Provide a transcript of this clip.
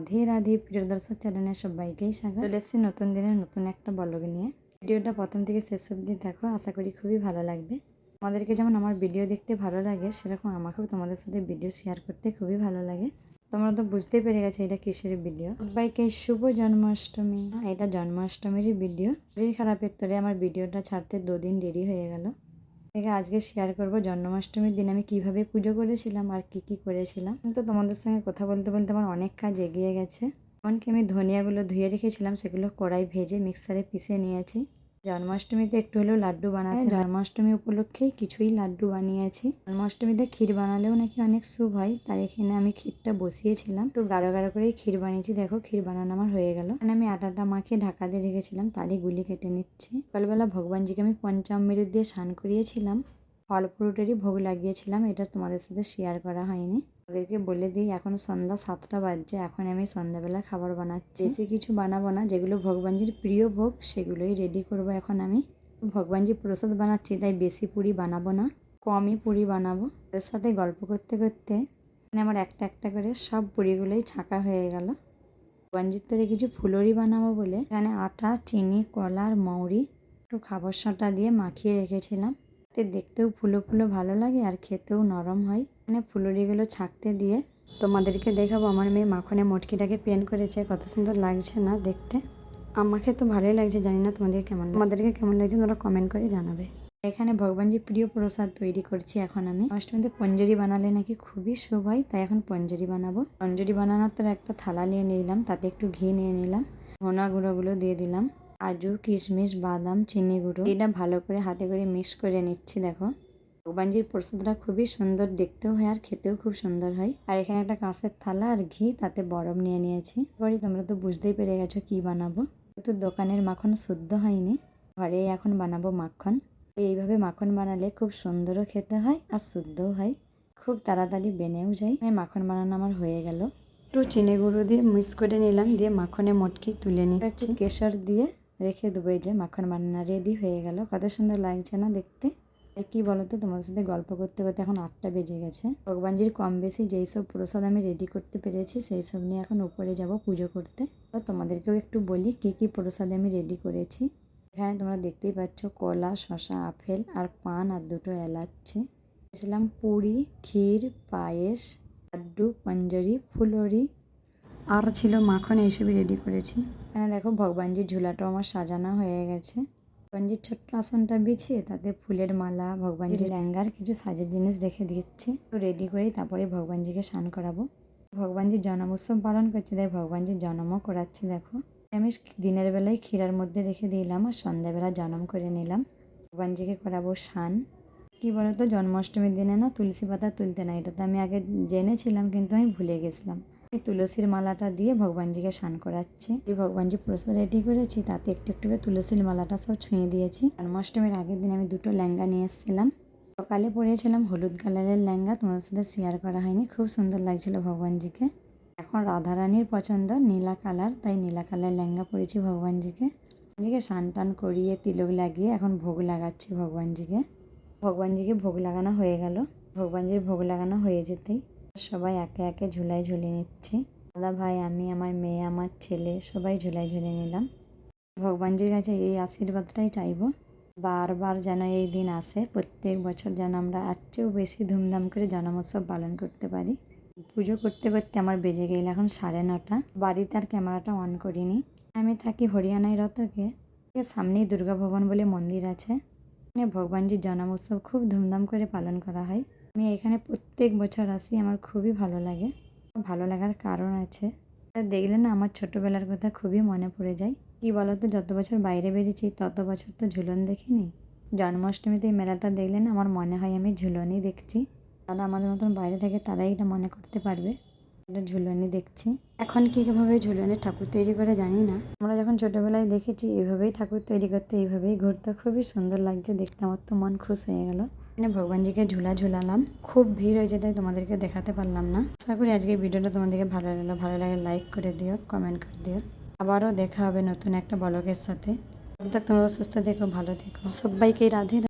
রাধে রাধে, প্রিয় দর্শক চ্যানেলে সবাইকেই স্বাগত। চলে এসেছি নতুন দিনের নতুন একটা বলগ নিয়ে। ভিডিওটা প্রথম থেকে শেষ অবধি দেখো, আশা করি খুবই ভালো লাগবে। আমাদেরকে যেমন আমার ভিডিও দেখতে ভালো লাগে, সেরকম আমাকেও তোমাদের সাথে ভিডিও শেয়ার করতে খুবই ভালো লাগে। তোমরা তো বুঝতেই পেরে গেছে এটা কিসের ভিডিও সবাইকে শুভ জন্মাষ্টমী। এটা জন্মাষ্টমীরই ভিডিও শরীর খারাপের তোরে আমার ভিডিওটা ছাড়তে দুদিন দেরি হয়ে গেল। থেকে আজকে শেয়ার করব জন্মাষ্টমীর দিন আমি কীভাবে পুজো করেছিলাম আর কি কি করেছিলাম। তো তোমাদের সঙ্গে কথা বলতে বলতে আমার অনেক কাজ এগিয়ে গেছে। এমনকি আমি ধনিয়াগুলো ধুয়ে রেখেছিলাম, সেগুলো কড়াই ভেজে মিক্সারে পিষে নিয়েছি। জন্মাষ্টমীতে একটু হলেও লাড্ডু বানাতে জন্মাষ্টমী উপলক্ষেই কিছুই লাড্ডু বানিয়েছি। জন্মাষ্টমীতে ক্ষীর বানালেও নাকি অনেক শুভ হয় তার এখানে আমি ক্ষীরটা বসিয়েছিলাম। একটু গাঢ় গাঢ় করেই ক্ষীর বানিয়েছি দেখো ক্ষীর বানানো আমার হয়ে গেল। এখানে আমি আটাটা মাখিয়ে ঢাকা দিয়ে রেখেছিলাম তারই গুলি কেটে নিচ্ছি। সকালবেলা ভগবানজিকে আমি পঞ্চামৃত দিয়ে স্নান করিয়েছিলাম। ফল ফ্রুটেরই ভোগ লাগিয়েছিলাম এটা তোমাদের সাথে শেয়ার করা হয়নি। ওদেরকে বলে দিই, এখন সন্ধ্যা সাতটা বাজছে, এখন আমি সন্ধ্যাবেলা খাবার বানাচ্ছি। বেশি কিছু বানাবো না, যেগুলো ভগবানজির প্রিয় ভোগ, সেগুলোই রেডি করব এখন আমি। ভগবানজি প্রসাদ বানাচ্ছি, তাই বেশি পুরি বানাবো না, কমই পুরি বানাবো। ওদের সাথে গল্প করতে করতে মানে আমার একটা একটা করে সব পুরিগুলোই ছাঁকা হয়ে গেল। ভগবানজির তরে কিছু ফুলরি বানাবো বলে, এখানে আটা, চিনি কলার মৌরি একটু খাবার সাঁটা দিয়ে মাখিয়ে রেখেছিলাম। এতে দেখতেও ফুলো ফুলো ভালো লাগে আর খেতেও নরম হয়। মানে ফুলুরিগুলো ছাঁকতে দিয়ে তোমাদেরকে দেখাবো। আমার মেয়ে মাখনে মটকিটাকে পেন করেছে, কত সুন্দর লাগছে না দেখতে। আমাকে তো ভালোই লাগছে, জানি না তোমাদের কেমন তোমাদেরকে কেমন লাগছে তোমরা কমেন্ট করে জানাবে। এখানে ভগবানজি প্রিয় প্রসাদ তৈরি করছি এখন আমি। অষ্টমীতে পঞ্জরি বানালে নাকি খুবই শুভ হয়, তাই এখন পঞ্জরি বানাবো। পঞ্জরি বানানোর তো একটা থালা নিয়ে নিলাম, তাতে একটু ঘি নিয়ে নিলাম। ধনা গুঁড়োগুলো দিয়ে দিলাম। কাজু কিশমিশ বাদাম চিনি গুঁড়ো এটা ভালো করে হাতে করে মিক্স করে নিচ্ছি দেখো। ভগবানজির প্রসাদটা খুবই সুন্দর দেখতেও হয় আর খেতেও খুব সুন্দর হয়। আর এখানে একটা কাঁচের থালা আর ঘি তাতে বরফ নিয়ে নিয়েছি। এবারে তোমরা তো বুঝতেই পেরে গেছো কি বানাবো। তো দোকানের মাখন শুদ্ধ হয়নি ঘরেই এখন বানাবো মাখন। এইভাবে মাখন বানালে খুব সুন্দরও খেতে হয় আর শুদ্ধও হয়। খুব তাড়াতাড়ি বেনেও যায়। মানে মাখন বানানো আমার হয়ে গেল। একটু চিনি গুঁড়ো দিয়ে মিক্স করে নিলাম দিয়ে মাখনে মটকি তুলে নিচ্ছি। কেশর দিয়ে রেখে দেবো যে মাখন বানানো রেডি হয়ে গেল। কত সুন্দর লাগছে না দেখতে? আর কি বলতো তোমার সাথে গল্প করতে করতে এখন আটটা বেজে গেছে। ভগবানজির কম বেশি যেই সব প্রসাদ আমি রেডি করতে পেরেছি, সেই সব নিয়ে এখন উপরে যাব পুজো করতে। তো তোমাদেরকেও একটু বলি কী কী প্রসাদ আমি রেডি করেছি। এখানে তোমরা দেখতেই পাচ্ছ কলা শশা আপেল আর পান আর দুটো এলাচ্ছি ছিলাম পুরি, ক্ষীর, পায়েস, লাড্ডু পঞ্জরি ফুলরি আর ছিল মাখন এইসবই রেডি করেছি। এখানে দেখো ভগবানজির ঝুলাটাও আমার সাজানো হয়ে গেছে। ভগবানজির ছোট্ট আসনটা বিছিয়ে তাতে ফুলের মালা ভগবানজির ল্যাঙ্গার কিছু সাজের জিনিস রেখে দিচ্ছি। তো রেডি করে তারপরে ভগবানজিকে স্নান করাবো। ভগবানজির জন্ম উৎসব পালন করছি তাই ভগবানজির জন্মও করাচ্ছি দেখো। আমি দিনের বেলায় ক্ষীরার মধ্যে রেখে দিলাম আর সন্ধ্যাবেলা জন্ম করে নিলাম। ভগবানজিকে করাবো স্নান। কি বলতো জন্মাষ্টমীর দিনে না তুলসী পাতা তুলতে না এটা তো আমি আগে জেনেছিলাম কিন্তু আমি ভুলে গেছিলাম। তুলসীর মালাটা দিয়ে ভগবানজিকে স্নান করাচ্ছি। এই ভগবানজি প্রসাদ রেডি করেছি, তাতে একটু একটু করে তুলসীর মালাটা সব ছুঁয়ে দিয়েছি। জন্মাষ্টমীর আগের দিন আমি দুটো লেহেঙ্গা নিয়ে এসেছিলাম। সকালে পরেছিলাম হলুদ কালারের লেহেঙ্গা তোমাদের সাথে শেয়ার করা হয়নি, খুব সুন্দর লাগছিল ভগবানজিকে। এখন রাধারানীর পছন্দ, নীলা কালার, তাই নীলা কালার লেহেঙ্গা পরেছি ভগবানজিকে। ভগবানজিকে স্নান টান করিয়ে তিলক লাগিয়ে এখন ভোগ লাগাচ্ছি ভগবানজিকে। ভগবানজিকে ভোগ লাগানো হয়ে গেল। ভগবানজির ভোগ লাগানো হয়ে যেতেই সবাই একে একে ঝুলাই ঝুলিয়ে নিচ্ছি। দাদা ভাই, আমি, আমার মেয়ে, আমার ছেলে, সবাই ঝুলাই ঝুলিয়ে নিলাম। ভগবানজির কাছে এই আশীর্বাদটাই চাইব। বারবার যেন এই দিন আসে, প্রত্যেক বছর যেন আমরা আর চেয়েও বেশি ধুমধাম করে জন্মোৎসব পালন করতে পারি। পুজো করতে করতে আমার বেজে গেল এখন সাড়ে নটা। বাড়িতে আর ক্যামেরাটা অন করিনি। আমি থাকি হরিয়ানায় রতকে। সামনেই দুর্গা ভবন বলে মন্দির আছে। এখানে ভগবানজির জন্মোৎসব খুব ধুমধাম করে পালন করা হয়। আমি এখানে প্রত্যেক বছর আসি, আমার খুবই ভালো লাগে। ভালো লাগার কারণ আছে। দেখলে না, আমার ছোটোবেলার কথা খুবই মনে পড়ে যায়। কি বলতো, যত বছর বাইরে বেরিয়েছি, তত বছর তো ঝুলন দেখিনি। জন্মাষ্টমীতে এই মেলাটা দেখলে না, আমার মনে হয় আমি ঝুলনই দেখছি। তারা আমাদের মতন বাইরে থেকে তারাই এটা মনে করতে পারবে। এটা ঝুলনি দেখছি। এখন কীভাবে ঝুলনে ঠাকুর তৈরি করে জানি না। আমরা যখন ছোটোবেলায় দেখেছি, এইভাবেই ঠাকুর তৈরি করতে, এইভাবেই ঘুরতে। খুবই সুন্দর লাগছে, দেখতে আমার তো মন খুশ হয়ে গেল। এখানে ভগবানজিকে ঝুলা ঝুলালাম। খুব ভিড় হয়েছে, তাই তোমাদেরকে দেখাতে পারলাম না। আশা করি আজকে ভিডিওটা তোমাদেরকে ভালো লাগল। ভালো লাগে লাইক করে দিও কমেন্ট করে দিও। আবারও দেখা হবে নতুন একটা বলকের সাথে। তোমরা সুস্থ দেখো ভালো দেখো সবাইকে রাধে।